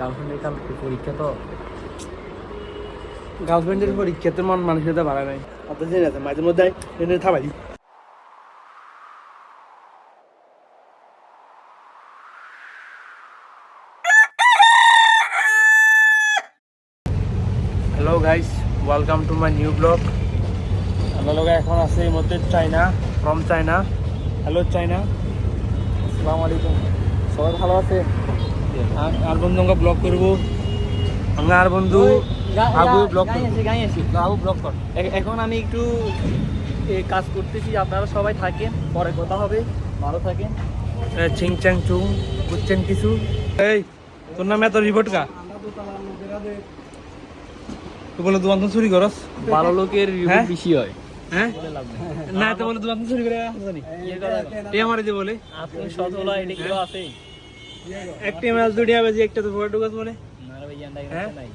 গার্লফ্রেন্ডের কালকে পরীক্ষা তো? গার্লফ্রেন্ডের পরীক্ষাতে মন মানসিকতা বাড়া নাই। আছে মাঝে মধ্যে এনে থাবাই hello guys welcome to my new blog আমরা লোক এখন আছে এই মধ্যে China from China hello China আসসালামু আলাইকুম। সবাই ভালো আছে আর- বন্ধু আমরা ব্লগ করব আমরা আর বন্ধু আবু ব্লগ আবু ব্লগ কর এখন আমি একটু কাজ করতেছি আপনারা সবাই থাকেন পরে কথা হবে ভালো থাকেন চিং চ্যাং চুং বুঝছেন কিছু এই তোর নামে এত রিপোর্ট কা তুই বলে দোকান তো চুরি করস ভালো লোকের হ্যাঁ? বেশি হয় হ্যাঁ। না তো বলে দোকান তো চুরি করে জানি ইয়ে কথা যে বলে আপনি সতলা এটা কেউ আছে একটা মেল দুটিয়া বাজি একটা তো হ্যাঁ? নাই।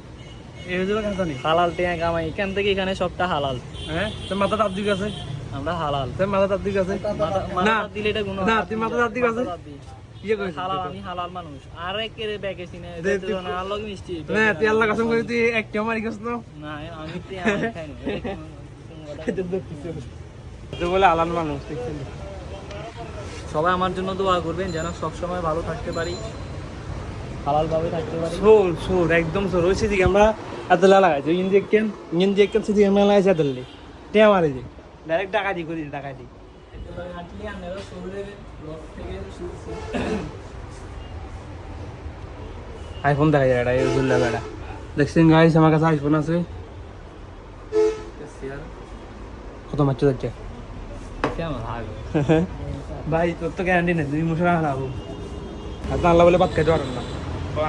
এই হচ্ছে কথা নেই হালাল টেয়া কামাই এখান থেকে এখানে সবটা হালাল। হ্যাঁ? তোর মাথা তার দিকে আছে? আমরা হালাল। তোর মাথা তার দিকে আছে? না দিলে এটা গুণ না তুই মাথা তার দিকে আছে? ইয়ে হালাল আমি হালাল মানুষ। আর একের ব্যাগে সিনে দে, তুই- আল্লাহ মিষ্টি না তুই আল্লাহ কসম করে তুই একটা মারি গেছ না। না আমি তে- খাই না। বলে আলান মানুষ সবাই আমার জন্য দোয়া করবেন যেন সবসময় ভালো থাকতে পারি হালাল ভাবে থাকতে পারি। সোর সোর একদম সোর ওই সেদিকে আমরা এত লাগাইছি ইঞ্জেকশন ইঞ্জেকশন সেদিকে আমরা লাগাইছি এত টে মারি যে ডাইরেক্ট ডাকাতি করি ডাকাতি আইফোন দেখা যায় এটা রসুল্লাহ বেড়া। দেখছেন গাইস আমার কাছে আইফোন আছে। কত মাত্র হাগো ভাই তোর তো গ্যারান্টি নেই তুমি মুসরা হারাবো আর আল্লাহ বলে বাদ খাইতে পারেন না।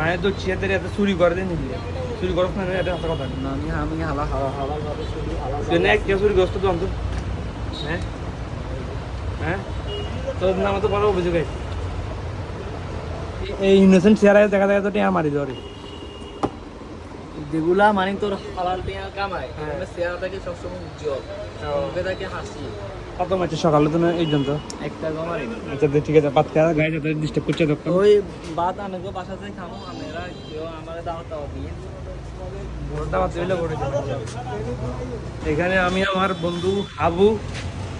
আমি তো চিয়াদের এত চুরি করে দিন চুরি করো না এটা কথা কথা না আমি আমি ভাবে চলি তুই না কেউ চুরি করছ তো অন্তত। হ্যাঁ? হ্যাঁ? তোর নামে তো বড় অভিযোগ আছে। এই ইনোসেন্ট চেহারায় দেখা দেখা তো টিয়া মারি ধরে যেগুলা মানে তোর হালাল টেয়া কামাই হ্যাঁ। চেহারাটাকে সবসময় উজ্জ্বল মুখে থাকে হাসি। কত মাছ সকালে তো না এই জন্য একটা গমারি আচ্ছা ঠিক আছে বাদ খাওয়া গায়ে যাতে ডিস্টার্ব করছে দোকান ওই বাদ আনে গো বাসাতে খামো আমরা কেউ আমার দাওয়াত দাওয়াত দিয়ে। এখানে আমি আমার বন্ধু হাবু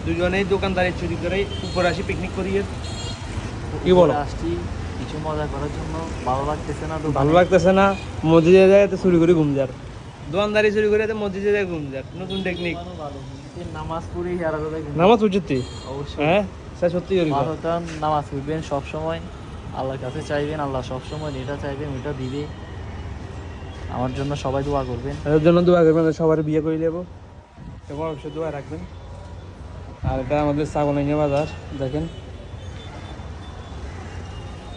দুজনেই দোকানদারের চুরি করে উপর আসি পিকনিক করি কি বলো? আসছি। কিছু মজা করার জন্য ভালো লাগতেছে না তো ভালো লাগতেছে না মসজিদে যায় তো চুরি করে ঘুম যার। দোকানদারি চুরি করে তো মসজিদে যায় ঘুম যার নতুন টেকনিক নামাজ পড়ি আর নামাজ উচিত অবশ্যই। হ্যাঁ স্যার সত্যি করি ভালো নামাজ পড়বেন সব সময় আল্লাহর কাছে চাইবেন আল্লাহ সব সময় যেটা চাইবেন ওইটা দিবে। আমার জন্য সবাই দোয়া করবেন। তাদের জন্য দোয়া করবেন সবার বিয়ে করে নেব। এবং অবশ্যই দোয়া রাখবেন। আর এটা আমাদের সাগনাইয়া বাজার দেখেন।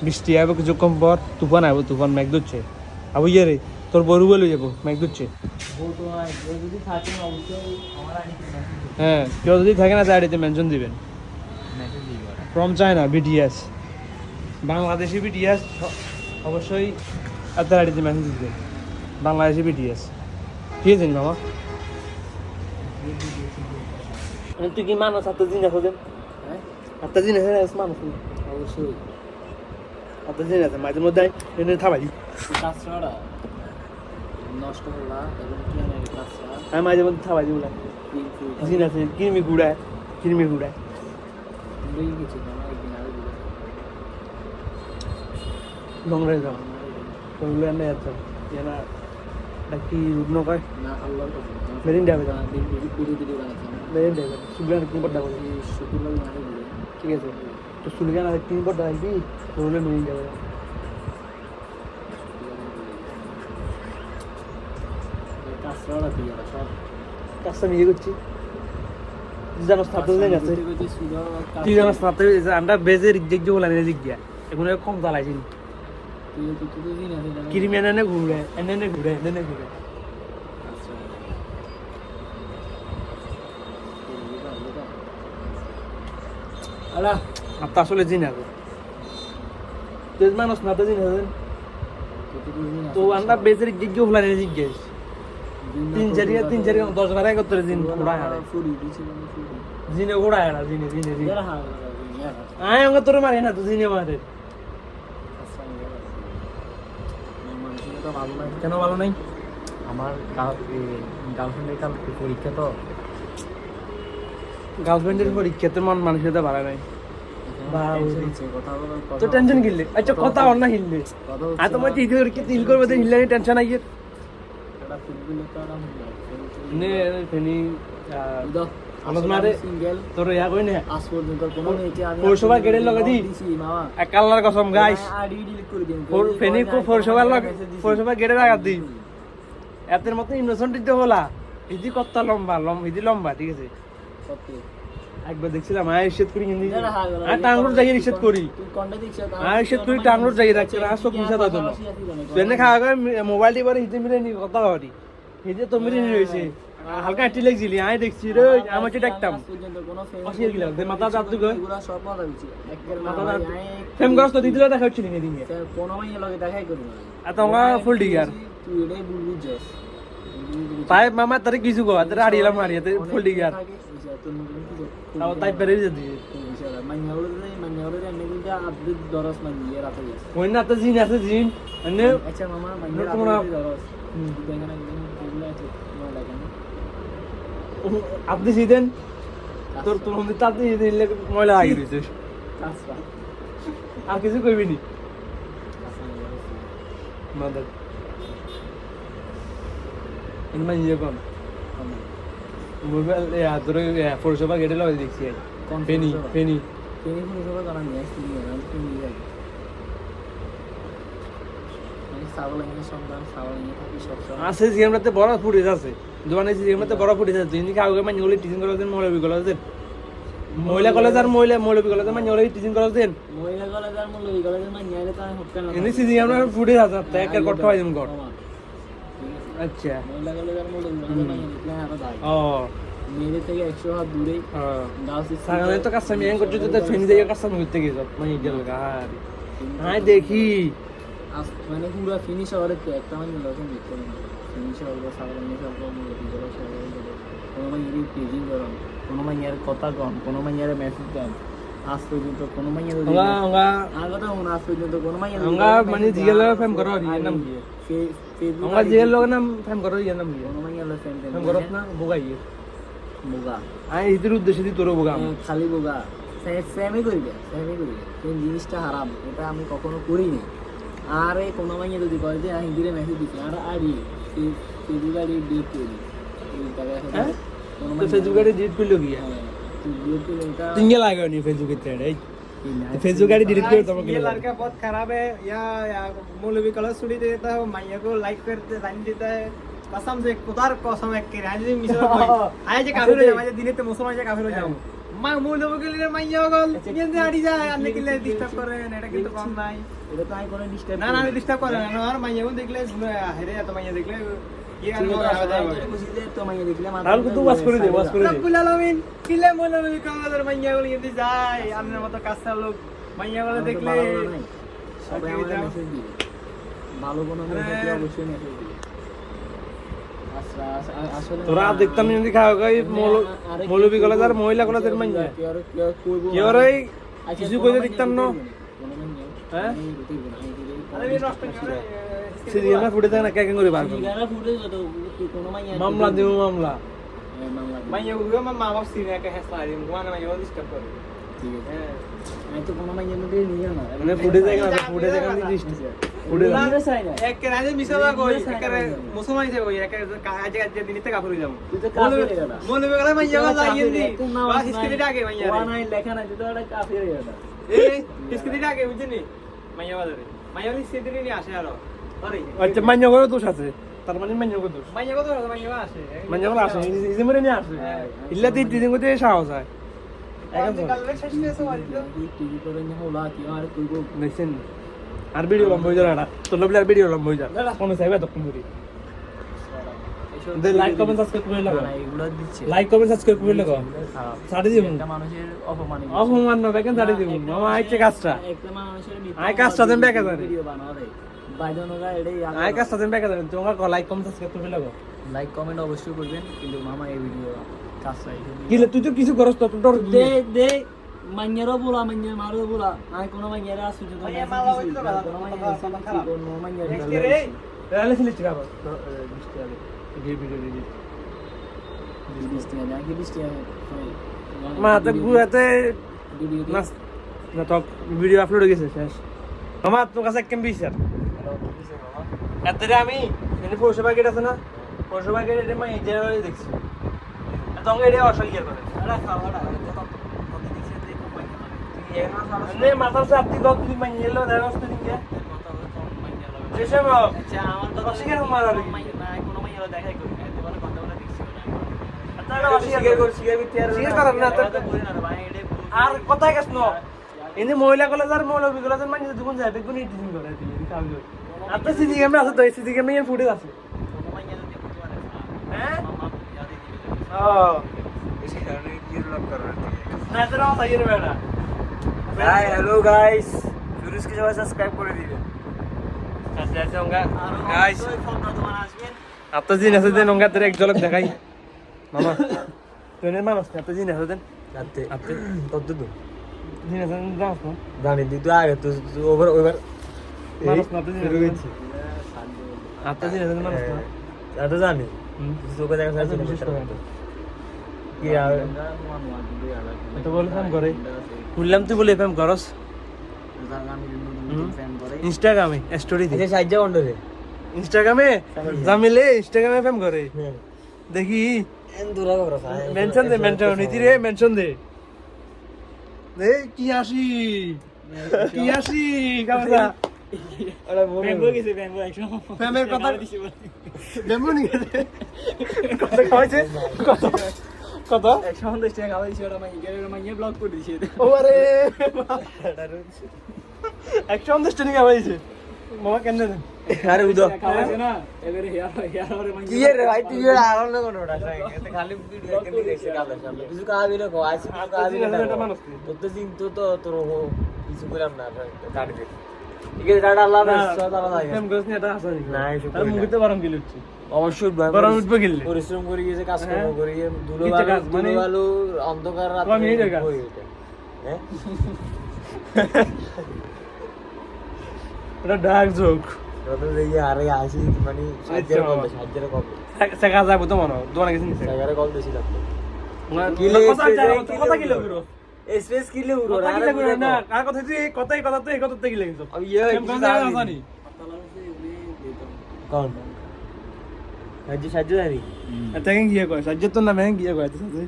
বৃষ্টি আইব কিছুক্ষণ পর তুফান আইব তুফান মেঘ ধরছে। আবু ইয়ে রে তোর বড়ু বলে যাব মেঘ ধরছে। যদি থাকেন অবশ্যই আমার হ্যাঁ কেউ যদি থাকে না চাইডিতে মেনশন দিবেন। দিবে from China BTS Bangladeshi BTS অবশ্যই আপনার আইডিতে মেসেজ দিবেন। বাংলাদেশি বিটিএস ঠিক আছে মামা? তুই কি মানুষ আত্মা জিনিস খোঁজেন হ্যাঁ? আত্মা জিনিস মানুষ। অবশ্যই। আত্মা জিনিস আছে মাঝে মধ্যে এনে থাবাই কাঁচড়া নষ্ট হলা এবং কি আনে কাঁচড়া আমি মাঝে মধ্যে থাবাই কিন্তু জিনিস আছে কিরমি গুড়ায় কিরমি গুড়ায় নোংরা যাও তোগুলো এনে যাচ্ছ এনা কি রুগ্ন কয় না মেরিন না বানাচ্ছি মেরিন মানে বলে ঠিক আছে। তো সুলগান আর তিন পর ডাকবি তোগুলো মেরিন যাবে। কাজটা নিজে করছি। জানো স্নাত আমরা বেজে রিজেক যে বলা নিয়ে জিজ্ঞা এখন কম চালাইছি। কিরিমি এনে ঘুরে এনে এনে ঘুরে এনে এনে ঘুরে। আলা আর তা আসলে জিনা তুই মানুষ না তো জিনা তো আমরা বেজে রিজেক যে বলা নিয়ে জিজ্ঞেস। তিন চারি তিন চারি দশ বারো ঘোড়া হারে জিনে ঘোড়া হারা জিনে জিনে জিনে আয় আমাকে তোর মারে না তো জিনে মারে। কেন ভালো নাই? আমার গার্লফ্রেন্ডের কাল পরীক্ষা তো। গার্লফ্রেন্ডের পরীক্ষাতে মন মানসিকতা ভালো নাই। তো টেনশন আচ্ছা কথা অন্য হিললে। আর তোমার চিঠি পরীক্ষা তিল করবে তো হিললে টেনশন আইয়ে? নে ফেনি মারে। সিঙ্গেল তোর ইয়া কই না? আজ পর্যন্ত কোনো পৌরসভা গেটের লগে দি? এক কাল্লার কসম গাইস দিন ফেনি কো লগে পৌরসভা গেটের আগাত দি। এতের মতো ইনোসেন্ট দিতে হলা। ইদি কত লম্বা লম ইদি লম্বা ঠিক আছে? একবার দেখছিলাম আয় ইস্যেত করি হিন্দি আর টাঙ্গুর যাই ইস্যেত করি। আর ইস্যেত করি টাঙ্গুর যাই রাখছে আর সব মিশা দাও তোমার পেনে খাওয়া গয় মোবাইল টিপারে হিতে মিলে নি কথা করি হিতে তো মিলে নি রয়েছে। হালকা লাগছিলি আয় দেখছি রে আমার চেয়ে ডাকতাম অসিয়ে গেলাম দে মাথা দাঁত দুগো? মাথা ফেম গরস তো দিদিলা দেখা হচ্ছিল নি দিনে কোনো মাইয়া লগে দেখাই করি আর তোমার ফুল ডিগার তুই এটাই মামা তারে কিছু গো তারে আড়িলাম মারি এতে ফুল ডিগার আপনি সিদেন তোর তোর মধ্যে তাতে দিলে ময়লা আগে দিছে আর কিছু কইবি নি মাদার ইনমান ইয়ে কোন মোবাইল আদরে পৌরসভা গেটে লগে দেখছি ফেনি পৌরসভা? ফেনি। আছে জিএমটাতে বড় ফুটেজ আছে। দোকানে জিএমটাতে বড় ফুটেজ আছে। ইনি কাউকে মানে ওগুলো টিচিং মৌলবী কলেজ মহিলা কলেজ আর মহিলা মৌলবী কলেজ মানে ওগুলো টিচিং করা দেন মহিলা কলেজের মূল্য এই কলেজের মানে নিয়ে তো আমি হটকান ইনি সিজি আমরা ফুটেজ আছে আচ্ছা। মানে ও। মেয়েদের থেকে একশো হাত দূরে সাগালে তো কাছে আমি করতে তো ফেনি দিয়ে কাছে আমি ঘুরতে গেছি মানে গেল হ্যাঁ। দেখি। মানে পুরো ফিনিশ শহরের তো একটা মানে দেখতে কোনো পেজিং করেন কোনো কথা কন কোনো মাইয়ার মেসেজ দেন আজ পর্যন্ত কোনো আমরা কথা মনে আজ পর্যন্ত কোনো মাইয়ার আমরা ফেম করো নাম আমরা নাম ফেম করো ইয়ার নাম কোনো মাইয়ার ফ্রেন্ড ফেম করো না বোগা ইয়ে বোগা আই ইদের উদ্দেশ্যে দি তোর বোগা খালি বোগা ফ্যামে করিবে ফ্যামে করিবে। কোন জিনিসটা হারাম এটা আমি কখনো করিনি আর এই কোনো মাইয়া যদি কয় যে আমি হিন্দিরে মেসেজ দিচ্ছি আর আরি ফেসবুক আইডি ডিলিট করে দিই হ্যাঁ? কোনো তো মাইয়া- ডিলিট করল গিয়া হ্যাঁ, তুই delete করে এটা তুই ইয়ে লাগাও নি ফেসবুকে তে এই কি না? फेसबुक आईडी डिलीट कर दो ये लड़का बहुत खराब है या, या मौलवी कलर सुड़ी देता है मैया को लाइक करते लाइन देता है कसम से खुदार कसम एक के आज भी मिसर कोई आए जे काफिर हो जाए दिने ते मुसलमान जे काफिर हो जाऊं मैं मौलवी के लिए मैया को ये दे आड़ी जाए अन्य के लिए डिस्टर्ब कर रहे हैं এটা কিন্তু কম নাই এটা তো আমি কোনো disturb না না আমি করিনি। ডিস্টার্ব করে না আর মাইয়া को দেখলে হেরে তো মাইয়া দেখলে হ্যাঁ। তোরা দেখতাম যদি খাওয়া গাই মৌলবী কলেজ আর মহিলা কলেজের মাইয়া। কেউ আর- কেউ আর করব কি না। ওরে আচ্ছা, কিছু কইতে দেখতাম না। হ্যাঁ? আমি দিতে না, আমি দিতে পারব না। আরে নষ্ট করে সিরিয়াল ফুটে থাকে না কেকেন করে বার সিগারা ফুটে যত কোনো মাইয়া মামলা দিব মামলা। হ্যাঁ, মামলা মাইয়া গুলো আমার মা বাপ সিনে একটা হেসলা দিম কোন মাইয়া ডিস্টার্ব করে। ঠিক আছে। হ্যাঁ। আমি তো কোনো মাইয়ার মধ্যে নিয়ে না। মানে ফুটে যায় না ফুটে যায় না দৃষ্টি ফুটে যায় নিতে চাই না। এক রাজে মিশালা কই? এক মুসলমান হিসেবে কই? এক আজ আজ দিনে থেকে কাফির যাব। তুই তো কাফির গেলা। মনে গেলে মাইয়া গলা কাফির, ইয়েন্দি একটু নামাজ বা নাই, হিস্ট্রি আগে মাইয়া কোয়া নাই, লেখা নাই, তুই তো একটা কাফির গেলা। এই হিস্ট্রি আগে বুঝিনি মাইয়া বাজারে মাইয়া সেদিনই আসে আরে। আচ্ছা মান্য করে দোষ আছে। তার মানে মান্য করে দোষ মাইয়া কত মাইয়া আসে মান্য করে আসে ইজি মরে নিয়ে আসে ইল্লা দিন দিন করতে সাহস হয়। করে আর ভিডিও লম্বা হয়ে যাবে না। তোর লোক আর ভিডিও লম্বা হয়ে যাবে। কোনো চাইবে তখন করি লাইক কমেন্ট সাবস্ক্রাইব করে লাগো। লাইক কমেন্ট সাবস্ক্রাইব করে লাগো। সাড়ে দিব। একটা মানুষের অপমান অপমান না দেখেন সাড়ে দিব। মামা আইছে কাজটা। একটা মানুষের আয় কাজটা দেন ব্যাকে ধরে। ভিডিও বানাও রে। বাইদনগা এটাই আয় কাজটা দেন ব্যাকে তোমার লাইক কমেন্ট সাবস্ক্রাইব করে লাগো? লাইক কমেন্ট অবশ্যই করবেন কিন্তু মামা এই ভিডিও কাজটা কি লে, তুই তো কিছু করস তো তোর দে দে মাইয়ারও বলা মাইয়ার মারও বলা। আমি কোনো মাইয়ারে আসু যদি মাইয়া মালা হইতো তো কোনো মাইয়া কথা- আসু কথা খারাপ। কোনো মাইয়ারে নেক্সট রে। তাহলে ছিল ঠিক বৃষ্টি আগে। Video video video. বৃষ্টি আছে আগে বৃষ্টি আছে মা তো গুয়াতে না না তো ভিডিও আপলোড হয়ে গেছে শেষ। মামা তোর কাছে কেমন বিচার এতরে আমি এনে পৌরসভা গেট আছে না? পৌরসভা গেট এটা মা এই জায়গায় দেখছি। তখন এটা অসহায় করে নে মাথার সাথে আপনি কত কি মাইনে এলো দেখা আসতে নিকে এসে বল অস্বীকার মারা আর কথা গেছ ন? এনে মহিলা কলেজ আর মহিলা কলেজের মানে দুগুণ যায় বেগুন টিচিং করে আপনার সিসি ক্যামেরা আছে তো সিসি ক্যামেরা ফুটেজ আছে। হ্যাঁ? ও। না তোরা কথা বেটা হাই হ্যালো গাইস ফিরোজকে সবাই সাবস্ক্রাইব করে দিবেন। আচ্ছা আচ্ছা ওঙ্গা গাইস আপনার জিন আছে দেন ওঙ্গা তোর এক ঝলক দেখাই। মামা। তুই নে মানুষ আপনার জিন আছে দেন। আপনি জিন তুই তো আগে তো ওভার ওভার এটা জানি। দেখা। কি আর এটা বলে ফ্যাম করে। শুনলাম তুই বলে ফ্যাম করস। ইনস্টাগ্রামে স্টোরি দি সাহায্য বন্ধ রে। ইনস্টাগ্রামে? জামিলে ইনস্টাগ্রামে ফ্যাম করে। দেখি। মেনশন দে মেনশন নীতি রে মেনশন দে। দে কি আসি কি আসি কামসা ফ্যামের কথা বেমো নি কত খাওয়াইছে? কত? কত? ও আরে একশো উনত্রিশ টাকা খাওয়াইছে। মামা কেন দেন আরে উদো কি রে ভাই তুই এর আলো না কোন ওটা খালি ভিডিও কেন দেখছিস কাদের সামনে কিছু কাবি না কো আইছি কিছু কাবি না এটা মানুষ কি? তোর তো দিন তো তো তোর কিছু কইলাম না গাড়ি দে ঠিক আছে টাটা আল্লাহ হাফেজ সালাম আলাইকুম ফ্যাম করছ নি এটা আসা না, আরে মুগিতে বারম গিলে হচ্ছে অবশ্যই উঠবে পরিশ্রম করে গিয়েছে কাজ। কর্ম করে গিয়ে মানে- অন্ধকার রাতে? হ্যাঁ এটা ডার্ক জোক। আরে আসি মানে সেগা যাব কল দিছিলাম কথা কি লাগল স্পেস কি লে উড়ো না কার কথা তুই কথাই কথা তুই ইয়ে জানি। কোন সাজ্জু সাজ্জু জানি কয়? সাজ্জু তোর নামে গিয়ে কয় তো সাথে